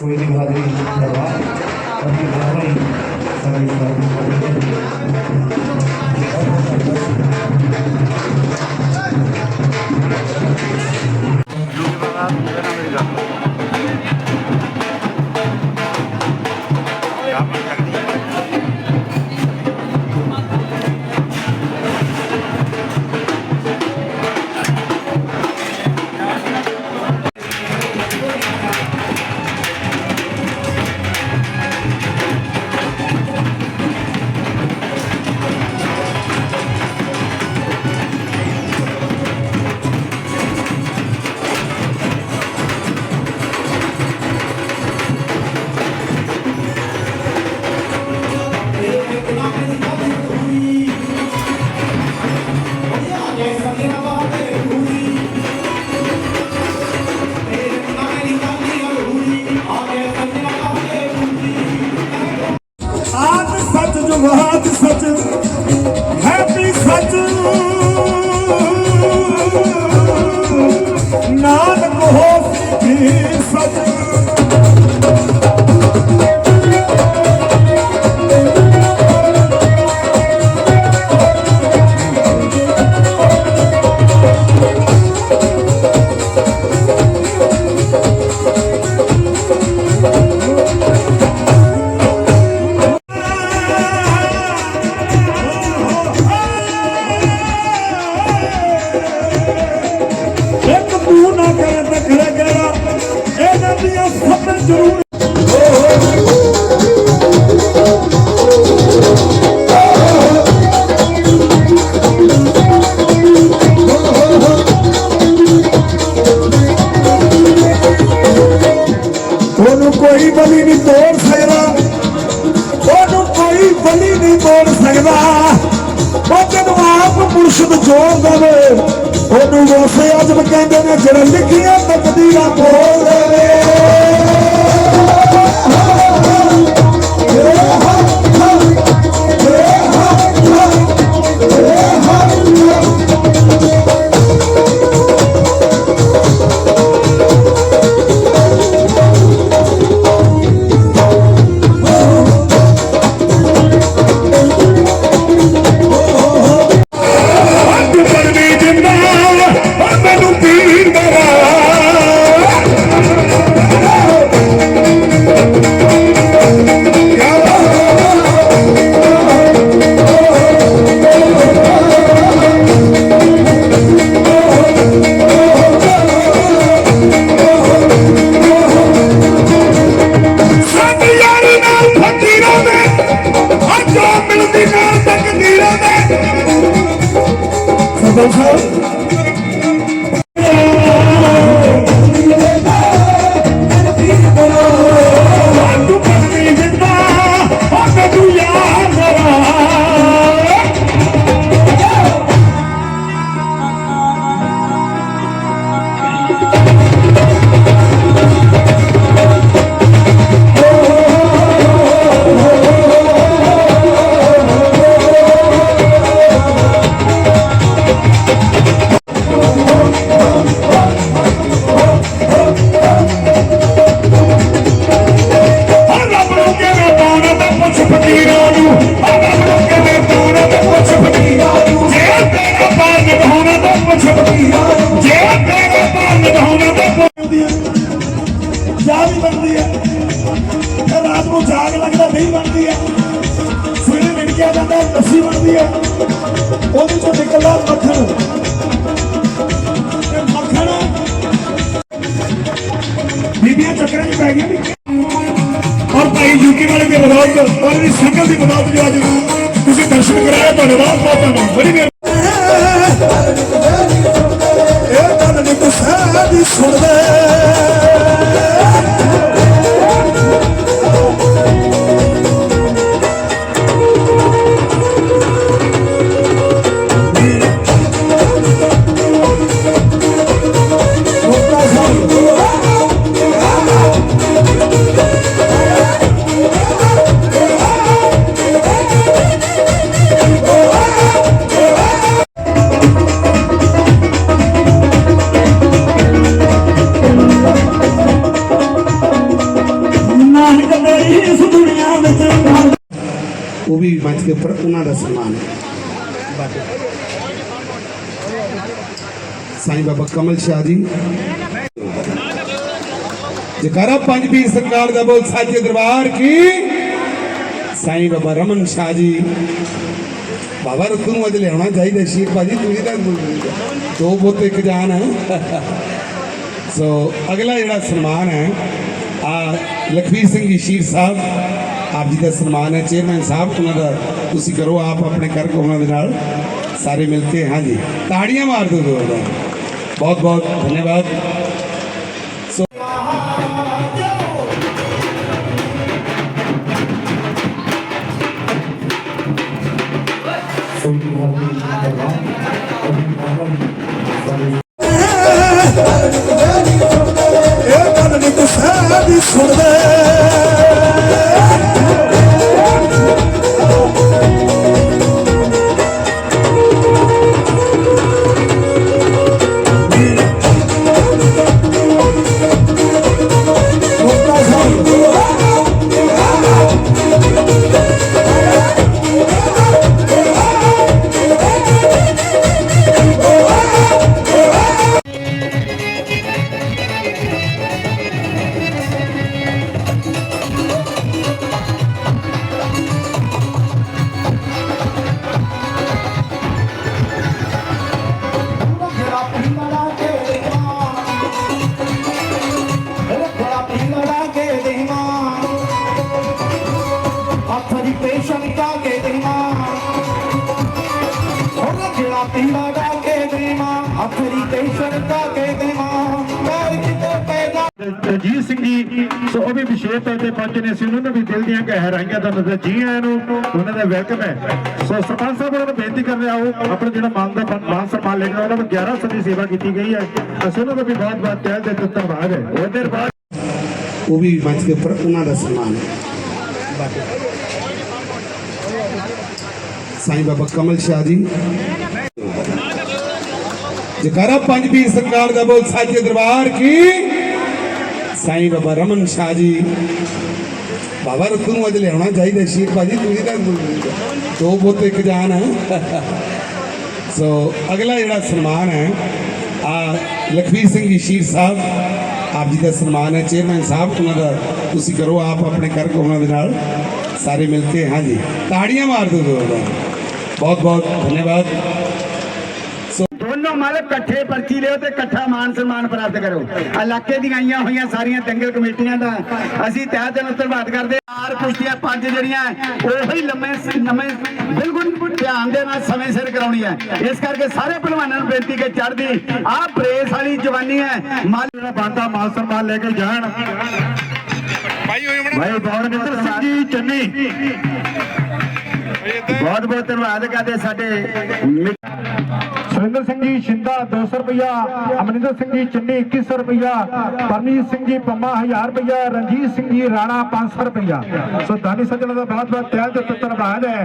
ਕੋਈ ਦੀ ਹਾਜ਼ਰੀ ਕਰਵਾ ਅਸੀਂ ਬਾਹਰ ਸਾਰੇ ਸਾਰੇ ਹੋ ਸਿੱਖੀ ਤੋੜ ਸਕਦਾ। ਉਹ ਜਦੋਂ ਆਪ ਮੁਰਸ਼ਿਦ ਜੋੜ ਦੇਵੇ। ਉਹਨੂੰ ਵਸੇ ਅਜਬ ਕਹਿੰਦੇ ਨੇ, ਜਿਹੜਾ ਲਿਖੀਆਂ ਤਕਦੀਰਾਂ ਬੋਲ ਦੇਵੇ। ਸਵੇਰੇ ਜਾਂਦਾ, ਲੱਸੀ ਬਣਦੀ ਹੈ ਉਹਦੇ ਚੋਂ ਨਿਕਲਦਾ ਮੱਖਣ। ਬੀਬੀਆਂ ਚੱਕਰਾਂ 'ਚ ਪੈ ਗਈਆਂ ਵੀ ਔਰ ਭਾਈ ਯੂਕੇ ਵਾਲੇ ਦੇ ਬਦੌਲਤ ਔਰ ਵੀ ਸੰਗਤ ਦੀ ਬਦੌਲਤ ਜੋ ਅੱਜ ਤੁਸੀਂ ਦਰਸ਼ਨ ਕਰਾਇਆ, ਧੰਨਵਾਦ, ਬਹੁਤ ਧੰਨਵਾਦ। ਬੜੀ ਮਿਹਰਬਾਨੀ ਇਹ ਗੱਲ ਨਹੀਂ ਕਿਸੇ ਦੀ ਸੁਣਦੇ। ਉਹ ਵੀ ਮੰਚ ਦੇ ਉੱਪਰ ਉਹਨਾਂ ਦਾ ਸਨਮਾਨ ਹੈ ਸਾਈਂ ਬਾਬਾ ਕਮਲ ਸ਼ਾਹ ਜੀ ਜਕਾਰਾ ਪੰਜ ਪੀਰ ਸਰਕਾਰ ਦਾ ਬੋਲ ਸਾਜੇ ਦਰਬਾਰ ਕੀ ਸਾਈਂ ਬਾਬਾ ਰਮਨ ਸ਼ਾਹ ਜੀ ਬਾਬਾ ਰਤੂ ਨੂੰ ਅੱਜ ਲਿਆਉਣਾ ਚਾਹੀਦਾ ਸ਼ੇਖ ਭਾਜੀ ਤੁਸੀਂ ਤਾਂ ਦੋ ਬੁੱਤ ਇੱਕ ਜਾਨ ਹੈ ਸੋ ਅਗਲਾ ਜਿਹੜਾ ਸਨਮਾਨ ਹੈ ਆ ਲਖਵੀਰ ਸਿੰਘ ਜੀ ਸ਼ੀਰ ਸਾਹਿਬ ਆਪ ਜੀ ਦਾ ਸਨਮਾਨ ਹੈ ਚੇਅਰਮੈਨ ਸਾਹਿਬ, ਉਹਨਾਂ ਦਾ ਤੁਸੀਂ ਕਰੋ ਆਪ ਆਪਣੇ ਕਰ ਉਹਨਾਂ ਦੇ ਨਾਲ। ਸਾਰੇ ਮਿਲ ਕੇ, ਹਾਂਜੀ। ਤਾੜੀਆਂ ਮਾਰ ਦਿਓ ਜ਼ੋਰਦਾਰ ਬਹੁਤ ਬਹੁਤ ਧੰਨਵਾਦ। ਕਾ ਦੇਵਾਂ ਪੈਰ ਕਿਤੇ ਪੈਦਾ ਰਣਜੀਤ ਸਿੰਘ ਜੀ ਸੋ ਉਹ ਵੀ ਵਿਸ਼ੇਸ਼ ਤੌਰ ਤੇ ਪਹੁੰਚੇ ਨੇ ਸੀ ਉਹਨਾਂ ਨੂੰ ਵੀ ਦਿਲ ਦੀਆਂ ਗਹਿਰਾਈਆਂ ਦਾ ਨਜ਼ਰ ਜੀ ਆਇਆਂ ਨੂੰ ਉਹਨਾਂ ਦਾ ਵੈਲਕਮ ਹੈ। ਸੋ ਸਰਪੰਚ ਸਾਹਿਬ ਉਹਨਾਂ ਨੂੰ ਬੇਨਤੀ ਕਰ ਰਿਹਾ ਉਹ ਆਪਣਾ ਜਿਹੜਾ ਮਾਨ ਦਾ ਮਾਨ ਸਨਮਾਨ ਲੈ ਕੇ ਉਹਨਾਂ ਨੂੰ 11 ਸਾਲ ਦੀ ਸੇਵਾ ਕੀਤੀ ਗਈ ਹੈ। ਅਸੀਂ ਉਹਨਾਂ ਦਾ ਵੀ ਬਹੁਤ ਬਹੁਤ ਤਹਿ ਦਿਲ ਤੋਂ ਧੰਨਵਾਦ ਹੈ। ਉਹਦੇ ਬਾਅਦ ਉਹ ਵੀ ਮੰਚ ਦੇ ਉੱਪਰ ਉਹਨਾਂ ਦਾ ਸਨਮਾਨ ਹੈ। ਸਾਈਂ ਬਾਬਾ ਕਮਲ ਸ਼ਾਹ ਜੀ ਜਕਾਰਾ ਪੰਜ ਪੀਰ ਸਰਕਾਰ ਦਾ ਬੋਲ, ਸਾਜੇ ਦਰਬਾਰ ਕੀ? ਸਾਈਂ ਬਾਬਾ ਰਮਨ ਸ਼ਾਹ ਜੀ। ਬਾਬਾ ਰਤੂ ਨੂੰ ਅੱਜ ਲਿਆਉਣਾ ਚਾਹੀਦਾ ਸ਼ੇਖ ਭਾਜੀ, ਤੁਸੀਂ ਤਾਂ ਦੋ ਬੁੱਤ ਇੱਕ ਜਾਨ ਹੈ ਸੋ ਅਗਲਾ ਜਿਹੜਾ ਸਨਮਾਨ ਹੈ, ਆ ਲਖਵੀਰ ਸਿੰਘ ਜੀ, ਸ਼ੀਰ ਸਾਹਿਬ। ਆਪ ਜੀ ਦਾ ਸਨਮਾਨ ਹੈ। ਚੇਅਰਮੈਨ ਸਾਹਿਬ, ਉਹਨਾਂ ਦਾ ਤੁਸੀਂ ਕਰੋ ਆਪ ਆਪਣੇ ਕਰ ਕੇ ਉਹਨਾਂ ਦੇ ਨਾਲ। ਸਾਰੇ ਮਿਲ ਕੇ, ਹਾਂਜੀ। ਤਾੜੀਆਂ ਮਾਰ ਦਿਓ ਜ਼ੋਰਦਾਰ ਬਹੁਤ ਬਹੁਤ ਧੰਨਵਾਦ। ਇਕੱਠੇ ਪਰਚੀ ਲਿਓ ਤੇ ਇਕੱਠਾ ਮਾਨ ਸਨਮਾਨ ਪ੍ਰਾਪਤ ਕਰੋ। ਇਲਾਕੇ ਦੀਆਂ ਆਈਆਂ ਹੋਈਆਂ ਸਾਰੀਆਂ ਦੰਗਲ ਕਮੇਟੀਆਂ ਦਾ ਅਸੀਂ ਤਹਿ ਦਿਲੋਂ ਧੰਨਵਾਦ ਕਰਦੇ। ਚਾਰ ਕੁਸ਼ਤੀਆਂ ਪੰਜ ਜਿਹੜੀਆਂ ਉਹੀ ਲੰਮੇ ਲੰਮੇ ਬਿਲਕੁਲ ਧਿਆਨ ਦੇ ਨਾਲ ਸਮੇਂ ਸਿਰ ਕਰਾਉਣੀ ਹੈ। ਇਸ ਕਰਕੇ ਸਾਰੇ ਪਹਿਲਵਾਨਾਂ ਨੂੰ ਬੇਨਤੀ ਕਿ ਚੜ੍ਹਦੀ ਆਹ ਬਰੇਸ ਵਾਲੀ ਜਵਾਨੀ ਹੈ। ਮਾਲ ਜਿਹੜਾ ਬਾਂਦਾ ਮਾਨ ਸਨਮਾਨ ਲੈ ਕੇ ਜਾਣ। ਭਾਈ ਭਵਨਿੰਦਰ ਸਿੰਘ ਜੀ ਚੰਨੀ। ਬਹੁਤ ਬਹੁਤ ਧੰਨਵਾਦ ਕਰਦੇ ਸਾਡੇ ਸੁਰਿੰਦਰ ਸਿੰਘ ਜੀ ਸ਼ਿੰਦਾ 200 ਰੁਪਇਆ ਅਮਰਿੰਦਰ ਸਿੰਘ ਜੀ ਚੰਨੀ 2100 ਰੁਪਇਆ ਪਰਮਜੀਤ ਸਿੰਘ ਜੀ ਪੰਮਾ 1000 ਰੁਪਇਆ ਰਣਜੀਤ ਸਿੰਘ ਜੀ ਰਾਣਾ 500 ਰੁਪਇਆ ਸੋ ਦਾਨੀ ਸੱਜਣਾ ਦਾ ਬਹੁਤ ਬਹੁਤ ਤਹਿ ਦਿਲ ਧੰਨਵਾਦ ਹੈ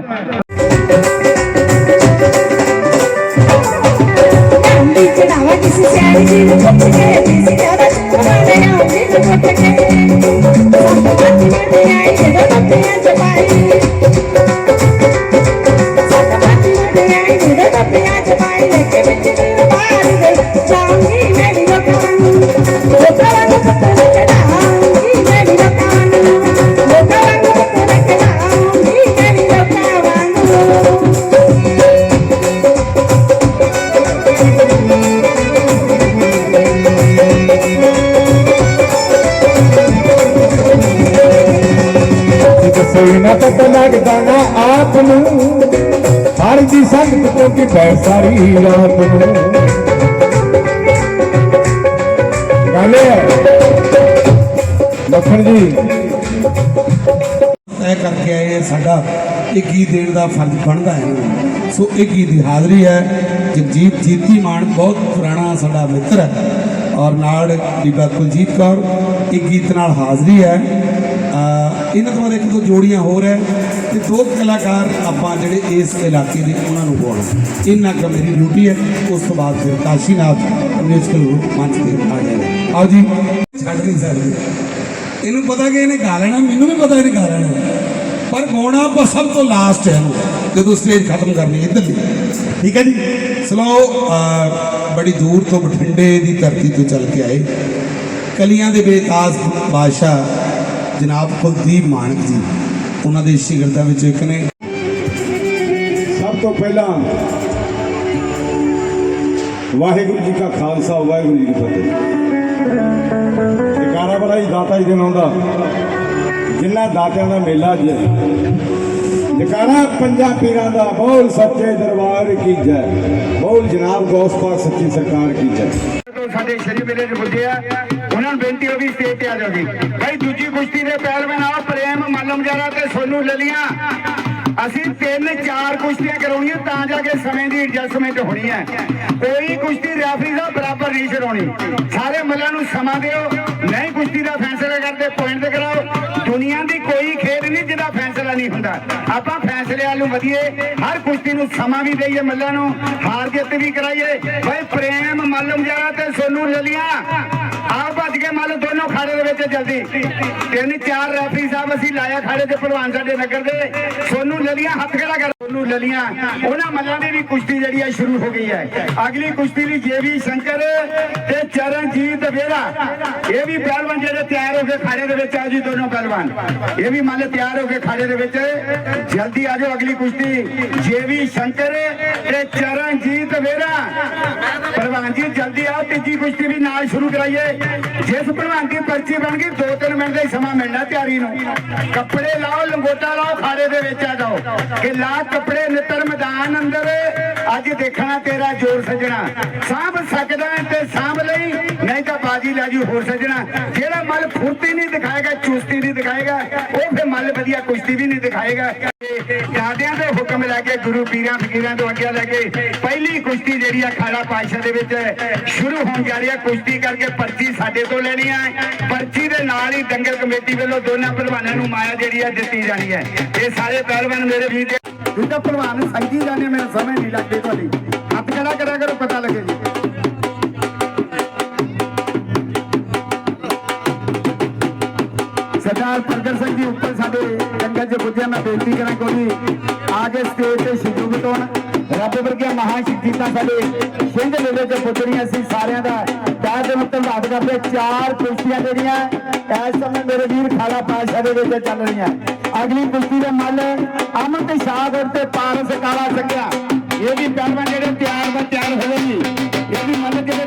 ਚੜਾਵਾ ਕਿਸੇ ਸਿਆਣੀ ਜੀ ਨੂੰ ਪੁੱਛ ਕੇ ਬੀਸੀ ਜ਼ਿਆਦਾ ਪੁੱਛ ਕੇ ਨਾ ਨੂੰ ਹਰ ਸੰਗਤ ਤੋਂ ਕਿ ਪੈ ਸਾਰੀ ਰਾਤ ਨੂੰ। ਗਾਲੇ ਲਖਣ ਜੀ। ਤੈਅ ਕਰਕੇ ਆਏ ਸਾਡਾ ਇਹ ਗੀਤ ਦੇਣ ਦਾ ਫਰਜ਼ ਬਣਦਾ ਹੈ। ਸੋ ਇਹ ਗੀਤ ਦੀ ਹਾਜ਼ਰੀ ਹੈ। ਜਗਜੀਤ ਜੀਤੀ ਮਾਨ ਬਹੁਤ ਪੁਰਾਣਾ ਸਾਡਾ ਮਿੱਤਰ ਹੈ। ਔਰ ਨਾਲ ਬੀਬਾ ਕੁਲਜੀਤ ਕੌਰ ਇਹ ਗੀਤ ਨਾਲ ਹਾਜ਼ਰੀ ਹੈ। ਇਹਨਾਂ ਤੋਂ ਬਾਅਦ ਇੱਕ ਦੋ ਜੋੜੀਆਂ ਹੋਰ ਹੈ ਤੇ ਦੋ ਕਲਾਕਾਰ ਆਪਾਂ ਜਿਹੜੇ ਇਸ ਇਲਾਕੇ ਦੇ ਉਹਨਾਂ ਨੂੰ ਬੋਲਣਾ ਇੰਨਾ ਕੁ ਮੇਰੀ ਡਿਊਟੀ ਹੈ। ਉਸ ਤੋਂ ਬਾਅਦ ਫਿਰ ਕਾਸ਼ੀਨਾਥ ਮਿਊਜ਼ਿਕਲ ਗਰੁੱਪ ਮੰਚ ਤੇ ਆ ਜਾਏਗਾ। ਆਓ ਜੀ, ਛੱਡ ਨਹੀਂ ਸਕਦੇ ਇਹਨੂੰ ਪਤਾ ਕਿ ਇਹਨੇ ਗਾ ਲੈਣਾ, ਮੈਨੂੰ ਵੀ ਪਤਾ ਇਹਨੇ ਗਾ ਲੈਣਾ। ਪਰ ਗਾਉਣਾ ਆਪਾਂ ਸਭ ਤੋਂ ਲਾਸਟ ਹੈ ਇਹਨੂੰ, ਜਦੋਂ ਸਟੇਜ ਖਤਮ ਕਰਨੀ ਇੱਧਰ ਦੀ ਠੀਕ ਹੈ ਜੀ? ਸਲੋ ਬੜੀ ਦੂਰ ਤੋਂ ਬਠਿੰਡੇ ਦੀ ਧਰਤੀ ਤੋਂ ਚੱਲ ਕੇ ਆਏ। ਕਲੀਆਂ ਦੇ ਬੇਤਾਜ ਬਾਦਸ਼ਾਹ ਜਨਾਬ ਕੁਲਦੀਪ ਮਾਨਕ ਜੀ ਉਹਨਾਂ ਦੇ ਸ਼ਿਗਰਦਾਂ ਵਿੱਚੋਂ ਇੱਕ ਨੇ। ਸਭ ਤੋਂ ਪਹਿਲਾਂ ਵਾਹਿਗੁਰੂ ਜੀ ਕਾ ਖਾਲਸਾ ਵਾਹਿਗੁਰੂ ਜੀ ਕੀ ਫਤਿਹ। ਜਕਾਰਾ ਬੜਾ ਹੀ ਦਾਤਾ ਜੀ ਦਿਨ ਆਉਂਦਾ ਜਿੰਨਾ ਦਾਤਿਆਂ ਦਾ ਮੇਲਾ ਅੱਜ ਜਕਾਰਾ ਪੰਜਾਂ ਪੀਰਾਂ ਦਾ ਬੋਲ ਸੱਚੇ ਦਰਬਾਰ ਕੀ ਜੈ। ਬੋਲ ਜਨਾਬ ਗੌਸ ਪਾਕ ਸੱਚੀ ਸਰਕਾਰ ਕੀ ਜੈ। ਸਾਡੇ ਸ਼ਰੀ ਮੇਲੇ ਦੇ ਪੁੱਜੇ ਆ ਉਹਨਾਂ ਨੂੰ ਬੇਨਤੀ ਹੋ ਗਈ ਸਟੇਜ ਤੇ ਆ ਜਾਓ ਜੀ। ਭਾਈ ਦੂਜੀ ਕੁਸ਼ਤੀ ਦੇ ਪਹਿਲਵਾਨ ਆ ਪ੍ਰੇਮ, ਮੱਲਮ ਜਾਰਾ ਤੇ ਸੋਨੂ ਲਲੀਆਂ। ਅਸੀਂ ਤਿੰਨ ਚਾਰ ਕੁਸ਼ਤੀਆਂ ਕਰਾਉਣੀਆਂ ਤਾਂ ਜਾ ਕੇ ਸਮੇਂ ਦੀ ਐਡਜਸਟਮੈਂਟ ਹੋਣੀ ਹੈ। ਕੋਈ ਕੁਸ਼ਤੀ ਰੈਫਰੀ ਦਾ ਬਰਾਬਰ ਨਹੀਂ ਛਡਾਉਣੀ। ਸਾਰੇ ਮੱਲਾਂ ਨੂੰ ਸਮਾਂ ਦਿਓ। ਨਹੀਂ ਕੁਸ਼ਤੀ ਦਾ ਫੈਸਲਾ ਕਰਦੇ ਪੁਆਇੰਟ ਤੇ ਕਰਾਓ। ਦੁਨੀਆ ਦੀ ਕੋਈ ਖੇਡ ਨਹੀਂ ਜਿਹਦਾ ਫੈਸਲਾ ਨਹੀਂ ਹੁੰਦਾ। ਆਪਾਂ ਫੈਸਲੇ ਵਾਲ ਨੂੰ ਵਧੀਏ। ਹਰ ਕੁਸ਼ਤੀ ਨੂੰ ਸਮਾਂ ਵੀ ਦੇਈਏ ਮੱਲਾਂ ਨੂੰ। ਹਾਰ ਜਿੱਤ ਵੀ ਕਰਾਈਏ। ਬਈ ਪ੍ਰੇਮ, ਮੱਲ ਜਾਰਾ ਤੇ ਸੋਨੂ ਲਲੀਆਂ। ਆਓ ਭੱਜ ਕੇ ਮੱਲ ਦੋਨੋਂ ਖਾੜੇ ਦੇ ਵਿੱਚ ਜਲਦੀ। ਤਿੰਨ ਚਾਰ ਰੈਫਰੀ ਸਾਹਿਬ ਅਸੀਂ ਲਾਇਆ ਖਾੜੇ ਤੇ ਭਲਵਾਨ ਸਾਡੇ ਨਗਰ ਦੇ। ਸੋਨੂ ਲਲੀਆਂ ਹੱਥ ਖੜਾ ਕਰ ਸੋਨੂ ਲਲੀਆਂ। ਉਹਨਾਂ ਮੱਲਾਂ ਦੀ ਵੀ ਕੁਸ਼ਤੀ ਜਿਹੜੀ ਹੈ ਸ਼ੁਰੂ ਹੋ ਗਈ ਹੈ। ਅਗਲੀ ਕੁਸ਼ਤੀ ਲਈ ਜੇਵੀ ਸ਼ੰਕਰ ਤੇ ਚਰਨਜੀਤ ਵੇਰਾ, ਇਹ ਵੀ ਪਹਿਲਵਾਨ ਜਿਹੜੇ ਤਿਆਰ ਹੋ ਕੇ ਖਾੜੇ ਦੇ ਵਿੱਚ ਆ ਜੀ ਦੋਨੋਂ ਪਹਿਲਵਾਨ। ਇਹ ਵੀ ਮੱਲ ਤਿਆਰ ਹੋ ਕੇ ਖਾੜੇ ਦੇ ਵਿੱਚ। ਜਲਦੀ ਆ ਜਾਓ ਅਗਲੀ ਕੁਸ਼ਤੀ। ਜੇਵੀ ਸ਼ੰਕਰ ਤੇ ਚਰਨਜੀਤ ਵੇਰਾ। ਪਹਿਲਵਾਨ ਜੀ, ਜਲਦੀ ਆਓ, ਤੀਜੀ ਕੁਸ਼ਤੀ ਵੀ ਨਾਲ ਸ਼ੁਰੂ ਕਰਾਈਏ। ਜਿਸ ਪਹਿਲਵਾਨ ਦੀ ਪਰਚੀ ਬਣ ਗਈ 2-3 ਮਿੰਟ ਦਾ ਹੀ ਸਮਾਂ ਮਿਲਣਾ ਤਿਆਰੀ ਨੂੰ। ਕੱਪੜੇ ਲਾਓ, ਲੰਗੋਟਾ ਲਾਓ, ਖਾੜੇ ਦੇ ਵਿੱਚ ਆ ਜਾਓ। ਕਿ ਲਾ ਕੱਪੜੇ ਨਿੱਤਰ ਮੈਦਾਨ ਅੰਦਰ। ਅੱਜ ਦੇਖਣਾ ਤੇਰਾ ਜੋਰ ਸੱਜਣਾ। ਸਾਂਭ ਸਕਦਾ ਤੇ ਸਾਂਭ ਲਈ, ਨਹੀਂ ਤਾਂ ਬਾਜੀ ਲੈ ਹੋਰ ਸੱਜਣਾ। ਜਿਹੜਾ ਮੱਲ ਫੁਰਤੀ ਨਹੀਂ ਦਿਖਾਏਗਾ, ਚੁਸਤੀ ਨਹੀਂ ਦਿਖਾਏਗਾ, ਉਹ ਫਿਰ ਮੱਲ ਵਧੀਆ ਕੁਸ਼ਤੀ ਵੀ ਨਹੀਂ ਦਿਖਾਏਗਾ। ਦਾਦਿਆਂ ਦੇ ਹੁਕਮ ਲੈ ਕੇ, ਗੁਰੂ ਪੀਰਾਂ ਫਕੀਰਾਂ ਤੋਂ ਅੱਗੇ ਲੈ ਕੇ, ਪਹਿਲੀ ਕੁਸ਼ਤੀ ਜਿਹੜੀ ਆ ਖਾੜਾ ਪਾਸ਼ਾ ਦੇ ਵਿੱਚ ਸ਼ੁਰੂ ਹੋਣ ਜਾ ਰਹੀ ਹੈ ਕੁਸ਼ਤੀ ਕਰਕੇ ਪਰਚੀ ਸਾਡੇ ਤੋਂ ਲੈਣੀ ਹੈ ਪਰਚੀ ਦੇ ਨਾਲ ਹੀ ਦੰਗਲ ਕਮੇਟੀ ਵੱਲੋਂ ਦੋਨਾਂ ਪਹਿਲਵਾਨਾਂ ਨੂੰ ਮਾਇਆ ਜਿਹੜੀ ਹੈ ਦਿੱਤੀ ਜਾਣੀ ਹੈ ਇਹ ਸਾਰੇ ਪਹਿਲਵਾਨ ਮੇਰੇ ਵੀਰ ਜੀ ਦੂਜਾ ਪਹਿਲਵਾਨ ਜਾਣੇ ਮੈਨੂੰ ਸਮਝ ਨਹੀਂ ਲੱਗਦੀ ਤੁਹਾਡੀ। ਹੱਥ ਖੜਾ ਕਰਿਆ ਕਰੋ, ਪਤਾ ਲੱਗੇ ਜੀ। ਸਰਦਾਰ ਪ੍ਰਗਟ ਸਿੰਘ ਜੀ ਉੱਪਰ ਸਾਡੇ ਜੰਗਲ 'ਚ ਪੁੱਜਿਆ, ਮੈਂ ਬੇਨਤੀ ਕਰਾਂ ਕੋਈ ਆ ਕੇ ਸਟੇਜ ਤੇ ਸ਼ਿਜੂਗਤ ਹੋਣ ਰੱਬ ਵਰਗੀਆਂ ਮਹਾਨ ਸ਼ਖਸੀਅਤਾਂ ਸਾਡੇ ਸਿੰਘ ਮੇਲੇ 'ਚ ਪੁੱਜਣੀਆਂ ਸੀ, ਸਾਰਿਆਂ ਦਾ ਤਹਿ ਦਿਲੋਂ ਧੰਨਵਾਦ ਕਰਦੇ। ਚਾਰ ਕੁਰਸੀਆਂ ਜਿਹੜੀਆਂ, ਇਸ ਸਮੇਂ ਮੇਰੇ ਵੀਰ ਖਾਲਾ ਪਾਸ਼ਾ ਦੇ ਵਿੱਚ ਚੱਲ ਰਹੀਆਂ। ਅਗਲੀ ਕੁਸ਼ਤੀ ਦੇ ਮੱਲ ਅਮਨ ਤੇ ਸ਼ਾਹਗੜ ਤੇ ਪਾਰਸ ਕਾਲਾ ਸੰਗਿਆ ਇਹ ਵੀ ਪਹਿਲਵਾਨ ਜਿਹੜੇ ਤਿਆਰ ਦਾ ਤਿਆਰ ਹੋਏ ਜੀ। ਇਹ ਵੀ ਮੱਲ ਕਿਤੇ